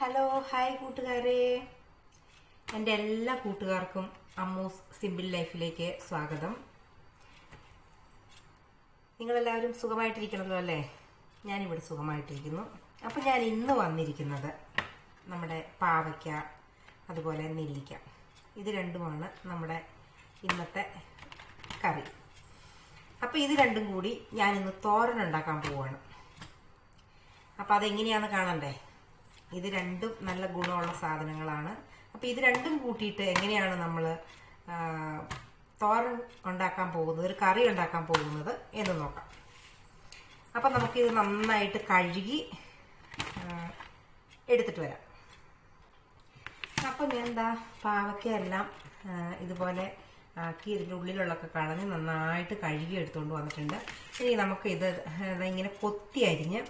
Hello hi കൂട്ടുകാരെ. എന്റെ എല്ലാ കൂട്ടുകാർക്കും അമ്മൂസ് സിമ്പിൾ ലൈഫിലേക്ക് സ്വാഗതം. നിങ്ങളെല്ലാവരും സുഖമായിട്ടിരിക്കണമല്ലോ അല്ലേ? ഞാനിവിടെ സുഖമായിട്ടിരിക്കുന്നു. അപ്പം ഞാൻ ഇന്ന് വന്നിരിക്കുന്നത് നമ്മുടെ പാവയ്ക്ക അതുപോലെ നെല്ലിക്ക. ഇത് രണ്ടുമാണ് നമ്മുടെ ഇന്നത്തെ കറി. അപ്പോൾ ഇത് രണ്ടും കൂടി ഞാനിന്ന് തോരൻ ഉണ്ടാക്കാൻ പോവാണ് അപ്പോൾ അതെങ്ങനെയാണെന്ന് കാണണ്ടേ? ഇത് രണ്ടും നല്ല ഗുണമുള്ള സാധനങ്ങളാണ്. അപ്പോൾ ഇത് രണ്ടും കൂട്ടിയിട്ട് എങ്ങനെയാണ് നമ്മൾ തോരൻ ഉണ്ടാക്കാൻ പോകുന്നത് ഒരു കറി ഉണ്ടാക്കാൻ പോകുന്നത് എന്ന് നോക്കാം. അപ്പം നമുക്കിത് നന്നായിട്ട് കഴുകി എടുത്തിട്ട് വരാം. അപ്പം ഞാൻ എന്താ പാവയ്ക്ക എല്ലാം ഇതുപോലെ ആക്കി ഇതിന്റെ ഉള്ളിലുള്ളൊക്കെ കളഞ്ഞ് നന്നായിട്ട് കഴുകി എടുത്തുകൊണ്ട് വന്നിട്ടുണ്ട്. ഇനി നമുക്ക് ഇത് ഇങ്ങനെ കൊത്തി അരിഞ്ഞ്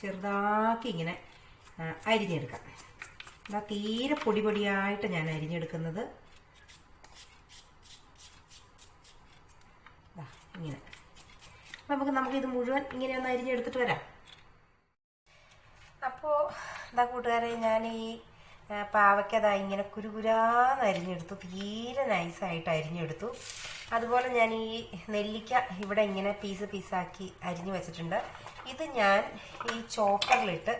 ചെറുതാക്കി ഇങ്ങനെ അരിഞ്ഞെടുക്കാം. എന്നാൽ തീരെ പൊടി പൊടിയായിട്ട് ഞാൻ അരിഞ്ഞെടുക്കുന്നത്. ഇങ്ങനെ. നമുക്ക് നമുക്ക് ഇത് മുഴുവൻ ഇങ്ങനെ ഒന്ന് അരിഞ്ഞെടുത്തിട്ട് വരാം. അപ്പോൾ എന്താ കൂട്ടുകാരെ ഞാൻ ഈ പാവയ്ക്കതാ ഇങ്ങനെ കുരുകുരാന്ന് അരിഞ്ഞെടുത്തു. തീരെ നൈസായിട്ട് അരിഞ്ഞെടുത്തു. അതുപോലെ ഞാൻ ഈ നെല്ലിക്ക ഇവിടെ ഇങ്ങനെ പീസ് പീസാക്കി അരിഞ്ഞു വെച്ചിട്ടുണ്ട്. ഇത് ഞാൻ ഈ ചോപ്പറിലിട്ട്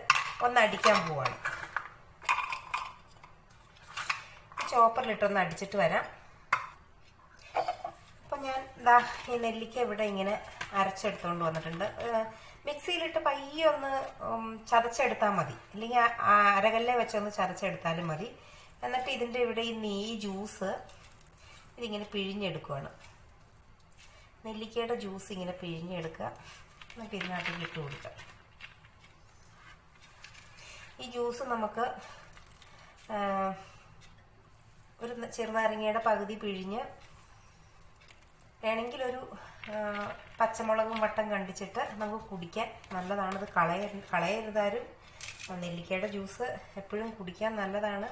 ഒന്ന് അടിക്കാൻ പോവാണ്. ചോപ്പറിലിട്ടൊന്ന് അടിച്ചിട്ട് വരാം. അപ്പം ഞാൻ ദാ ഈ നെല്ലിക്ക ഇവിടെ ഇങ്ങനെ അരച്ചെടുത്തുകൊണ്ട് വന്നിട്ടുണ്ട്. മിക്സിയിലിട്ട് പയ്യെ ഒന്ന് ചതച്ചെടുത്താൽ മതി. അല്ലെങ്കിൽ അരകല്ലേ വെച്ചൊന്ന് ചതച്ചെടുത്താലും മതി. എന്നിട്ട് ഇതിന്റെ ഇവിടെ ഈ നെയ്യ് ജ്യൂസ് ഇതിങ്ങനെ പിഴിഞ്ഞെടുക്കുകയാണ് നെല്ലിക്കയുടെ ജ്യൂസ് ഇങ്ങനെ പിഴിഞ്ഞെടുക്കുക. എന്നിട്ട് ഇതിനകത്തേക്ക് ഇട്ട് കൊടുക്കുക. ഈ ജ്യൂസ് നമുക്ക് ഒരു ചെറുനാരങ്ങയുടെ പകുതി പിഴിഞ്ഞ് വേണമെങ്കിൽ ഒരു പച്ചമുളകും വട്ടം കണ്ടിച്ചിട്ട് നമുക്ക് കുടിക്കാൻ നല്ലതാണ് അത് കളയ കളയരുതാരും. നെല്ലിക്കയുടെ ജ്യൂസ് എപ്പോഴും കുടിക്കാൻ നല്ലതാണ്.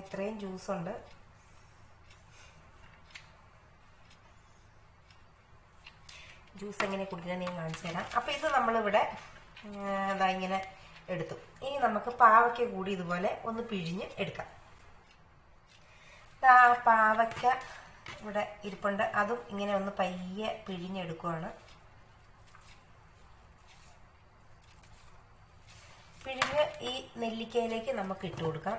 ഇത്രയും ജ്യൂസുണ്ട്. ജ്യൂസ് എങ്ങനെ കുടിക്കണമെന്ന് ഞാൻ കാണിച്ചു തരാം. അപ്പോൾ ഇത് നമ്മളിവിടെ അതാ ഇങ്ങനെ എടുത്തു. ഇനി നമുക്ക് പാവയ്ക്ക കൂടി ഇതുപോലെ ഒന്ന് പിഴിഞ്ഞ് എടുക്കാം. ആ പാവയ്ക്ക ഇവിടെ ഇരിപ്പുണ്ട്. അതും ഇങ്ങനെ ഒന്ന് പയ്യെ പിഴിഞ്ഞെടുക്കുവാണ് പിഴിഞ്ഞ് ഈ നെല്ലിക്കയിലേക്ക് നമുക്ക് ഇട്ട് കൊടുക്കാം.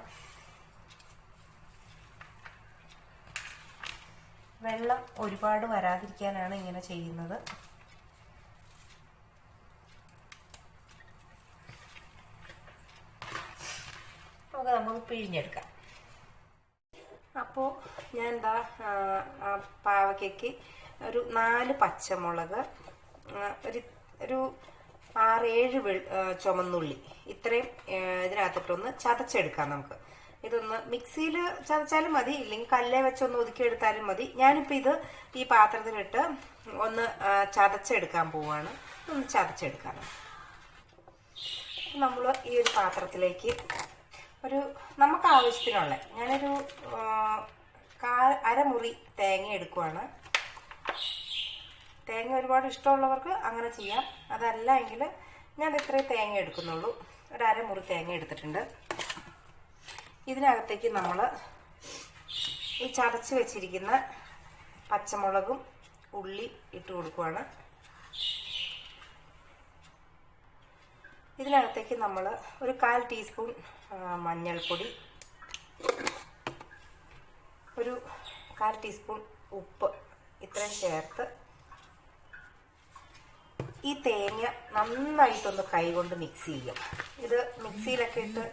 വെള്ളം ഒരുപാട് വരാതിരിക്കാനാണ് ഇങ്ങനെ ചെയ്യുന്നത്. നമുക്ക് നമുക്ക് പിഴിഞ്ഞെടുക്കാം. അപ്പോൾ ഞാൻ എന്താ പാവയ്ക്കയ്ക്ക് ഒരു നാല് പച്ചമുളക് ഒരു ഒരു ആറേഴ് വെൾ ചുമന്നുള്ളി. ഇത്രയും ഇതിനകത്തിട്ടൊന്ന് ചതച്ചെടുക്കാം നമുക്ക്. ഇതൊന്ന് മിക്സിയിൽ ചതച്ചാലും മതി ഇല്ലെങ്കിൽ കല്ലേ വെച്ചൊന്ന് ഒതുക്കിയെടുത്താലും മതി. ഞാനിപ്പോൾ ഇത് ഈ പാത്രത്തിലിട്ട് ഒന്ന് ചതച്ചെടുക്കാൻ പോവാണ്. ഒന്ന് ചതച്ചെടുക്കാം. നമ്മൾ ഈ ഒരു പാത്രത്തിലേക്ക് ഒരു നമുക്ക് ആവശ്യത്തിനുള്ള ഞാനൊരു അരമുറി തേങ്ങ എടുക്കുവാണ്. തേങ്ങ ഒരുപാട് ഇഷ്ടമുള്ളവർക്ക് അങ്ങനെ ചെയ്യാം. അതല്ല എങ്കിൽ ഞാൻ ഇത്രയും തേങ്ങ എടുക്കുന്നുള്ളൂ. ഒരു അരമുറി തേങ്ങ എടുത്തിട്ടുണ്ട്. ഇതിനകത്തേക്ക് നമ്മൾ ഈ ചതച്ച് വെച്ചിരിക്കുന്ന പച്ചമുളകും ഉള്ളി ഇട്ട് കൊടുക്കുവാണ്. ഇതിനകത്തേക്ക് നമ്മൾ ഒരു കാൽ ടീസ്പൂൺ മഞ്ഞൾപ്പൊടി ഒരു കാൽ ടീസ്പൂൺ ഉപ്പ് ഇത്രയും ചേർത്ത് ഈ തേങ്ങ നന്നായിട്ടൊന്ന് കൈകൊണ്ട് മിക്സ് ചെയ്യാം. ഇത് മിക്സിയിലൊക്കെ ഇട്ട്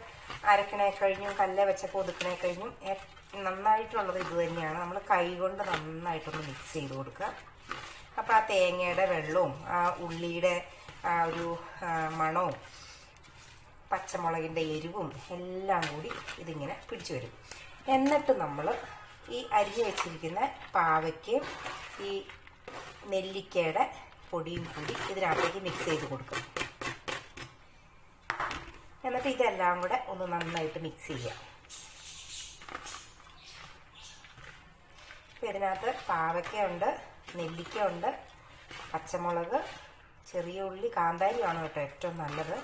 അരക്കണേ കഴിഞ്ഞും കല്ല വെച്ചപ്പോൾ ഒതുക്കണേ കഴിഞ്ഞും നന്നായിട്ടുള്ളത് ഇത് തന്നെയാണ്. നമ്മൾ കൈകൊണ്ട് നന്നായിട്ടൊന്ന് മിക്സ് ചെയ്ത് കൊടുക്കുക. അപ്പോൾ ആ തേങ്ങയുടെ വെള്ളവും ആ ഉള്ളിയുടെ ആ ഒരു മണവും പച്ചമുളകിന്റെ എരിവും എല്ലാം കൂടി ഇതിങ്ങനെ പിടിച്ചു വരും. എന്നിട്ട് നമ്മൾ ഈ അരിഞ്ഞു വെച്ചിരിക്കുന്ന പാവയ്ക്കയും ഈ നെല്ലിക്കയുടെ പൊടിയും കൂടി ഇതിനകത്തേക്ക് മിക്സ് ചെയ്ത് കൊടുക്കും. എന്നിട്ട് ഇതെല്ലാം കൂടെ ഒന്ന് നന്നായിട്ട് മിക്സ് ചെയ്യാം ഇതിനകത്ത് പാവയ്ക്കയുണ്ട് നെല്ലിക്കയുണ്ട് പച്ചമുളക് ചെറിയ ഉള്ളി കാന്താരി ആണ് കേട്ടോ ഏറ്റവും നല്ലത്.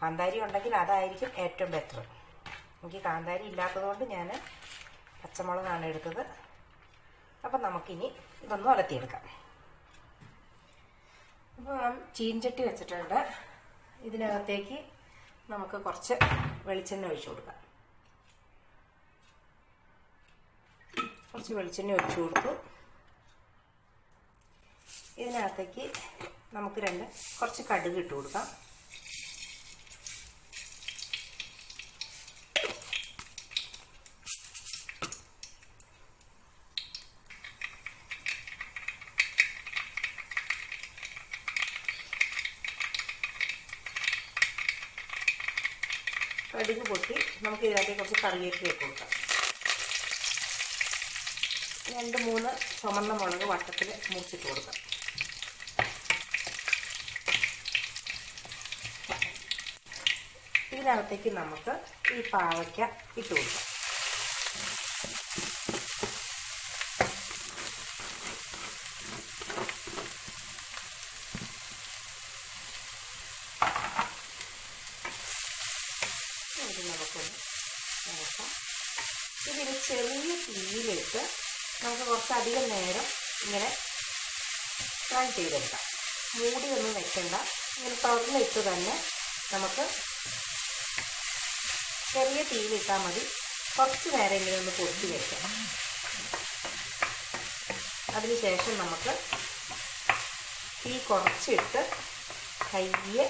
കാന്താരി ഉണ്ടെങ്കിൽ അതായിരിക്കും ഏറ്റവും ബെറ്റർ എനിക്ക് കാന്താരി ഇല്ലാത്തതുകൊണ്ട് ഞാൻ പച്ചമുളകാണ് എടുത്തത്. അപ്പം നമുക്കിനി ഇതൊന്ന് അലത്തിയെടുക്കാം അപ്പോൾ ചീൻചട്ടി വെച്ചിട്ടുണ്ട്. ഇതിനകത്തേക്ക് നമുക്ക് കുറച്ച് വെളിച്ചെണ്ണ ഒഴിച്ചു കൊടുക്കാം. കുറച്ച് വെളിച്ചെണ്ണ ഒഴിച്ചു കൊടുത്തു. ഇതിനകത്തേക്ക് നമുക്ക് രണ്ട് കുറച്ച് കടുക് ഇട്ട് കൊടുക്കാം. കടുക് പൊട്ടി. നമുക്ക് ഇതിനകത്ത് കുറച്ച് കറിവേപ്പില ഇട്ട് കൊടുക്കാം. രണ്ട് മൂന്ന് ചുമന്ന മുളക് വട്ടത്തിൽ മുറിച്ചിട്ട് കൊടുക്കാം. ഇതിനകത്തേക്ക് നമുക്ക് ഈ പാവയ്ക്ക ഇട്ട് കൊടുക്കാം. ഇതിന് ചെറിയ തീയിലിട്ട് നമുക്ക് കുറച്ചധികം നേരം ഇങ്ങനെ ഫ്രൈ ചെയ്തെടുക്കാം. മൂടിയൊന്നും വെക്കണ്ട. ഇങ്ങനെ തുറന്നിട്ട് തന്നെ നമുക്ക് ചെറിയ തീയിലിട്ടാൽ മതി. കുറച്ച് നേരമെങ്കിലും ഒന്ന് പൊട്ടി വയ്ക്കാം അതിനുശേഷം നമുക്ക് തീ കുറച്ചിട്ട് കയ്യെ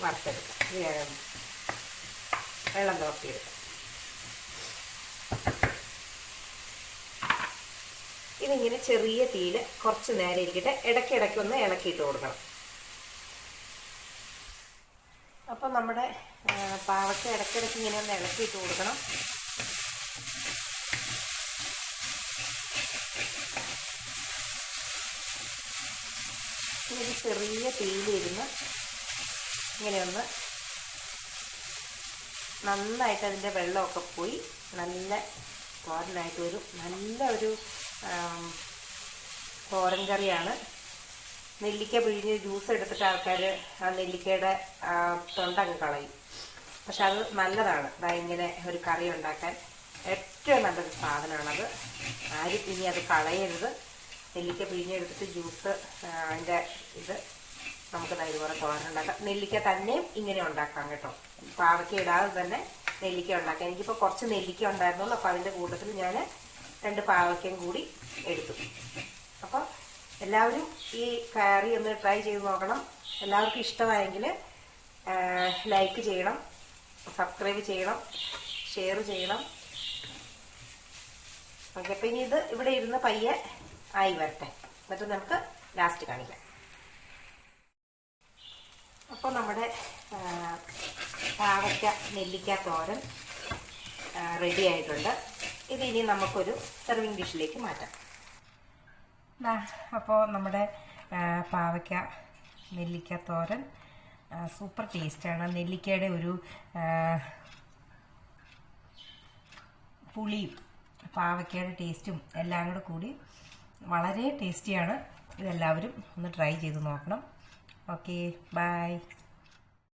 വറുത്തെടുക്കാം. വെള്ളം തുറത്തിയെടുക്കാം ഇതിങ്ങനെ ചെറിയ തീയിൽ കുറച്ച് നേരം ഇരിക്കട്ടെ. ഇടയ്ക്കിടയ്ക്ക് ഒന്ന് ഇളക്കിയിട്ട് കൊടുക്കണം. അപ്പം നമ്മുടെ പാവയ്ക്ക ഇടയ്ക്കിടയ്ക്ക് ഇങ്ങനെ ഒന്ന് ഇളക്കിയിട്ട് കൊടുക്കണം. ഇത് ചെറിയ തീയിലിരുന്ന് ഇങ്ങനെയൊന്ന് നന്നായിട്ട് അതിന്റെ വെള്ളമൊക്കെ പോയി നല്ല തോരനായിട്ട് വരും നല്ല ഒരു തോരൻ കറിയാണ്. നെല്ലിക്ക പിഴിഞ്ഞ് ജ്യൂസ് എടുത്തിട്ട് ആൾക്കാർ ആ നെല്ലിക്കയുടെ തൊണ്ടങ്ങ് കളയും. പക്ഷെ അത് നല്ലതാണ്. ഇങ്ങനെ ഒരു കറി ഉണ്ടാക്കാൻ ഏറ്റവും നല്ലൊരു സാധനമാണത്. ആരും ഇനി അത് കളയരുത്. നെല്ലിക്ക പിഴിഞ്ഞെടുത്തിട്ട് ജ്യൂസ് അതിന്റെ ഇത് നമുക്ക് ഇതുപോലെ തോരനുണ്ടാക്കാം നെല്ലിക്ക തന്നെയും ഇങ്ങനെ ഉണ്ടാക്കാം കേട്ടോ. പാവയ്ക്ക ഇടാതെ തന്നെ നെല്ലിക്ക ഉണ്ടാക്കാം. എനിക്കിപ്പോൾ കുറച്ച് നെല്ലിക്ക ഉണ്ടായിരുന്നുള്ളൂ. അപ്പോൾ അതിന്റെ കൂട്ടത്തിൽ ഞാൻ രണ്ട് പാവയ്ക്കയും കൂടി എടുത്തു. അപ്പോൾ എല്ലാവരും ഈ കറി ഒന്ന് ട്രൈ ചെയ്ത് നോക്കണം. എല്ലാവർക്കും ഇഷ്ടമായെങ്കിൽ ലൈക്ക് ചെയ്യണം. സബ്സ്ക്രൈബ് ചെയ്യണം ഷെയർ ചെയ്യണം. ഓക്കെ അപ്പം ഇനി ഇത് ഇവിടെ ഇരുന്ന് പയ്യെ ആയി വരട്ടെ. എന്നിട്ട് നമുക്ക് ലാസ്റ്റ് കാണിക്കാം. അപ്പോൾ നമ്മുടെ പാവയ്ക്ക നെല്ലിക്ക തോരൻ റെഡി ആയിട്ടുണ്ട്. ഇത് ഇനി നമുക്കൊരു സെർവിങ് ഡിഷിലേക്ക് മാറ്റാം. അപ്പോൾ നമ്മുടെ പാവയ്ക്ക നെല്ലിക്ക തോരൻ സൂപ്പർ ടേസ്റ്റാണ്. നെല്ലിക്കയുടെ ഒരു പുളിയും പാവയ്ക്കയുടെ ടേസ്റ്റും എല്ലാം കൂടെ കൂടി വളരെ ടേസ്റ്റിയാണ്. ഇതെല്ലാവരും ഒന്ന് ട്രൈ ചെയ്ത് നോക്കണം. Okay bye.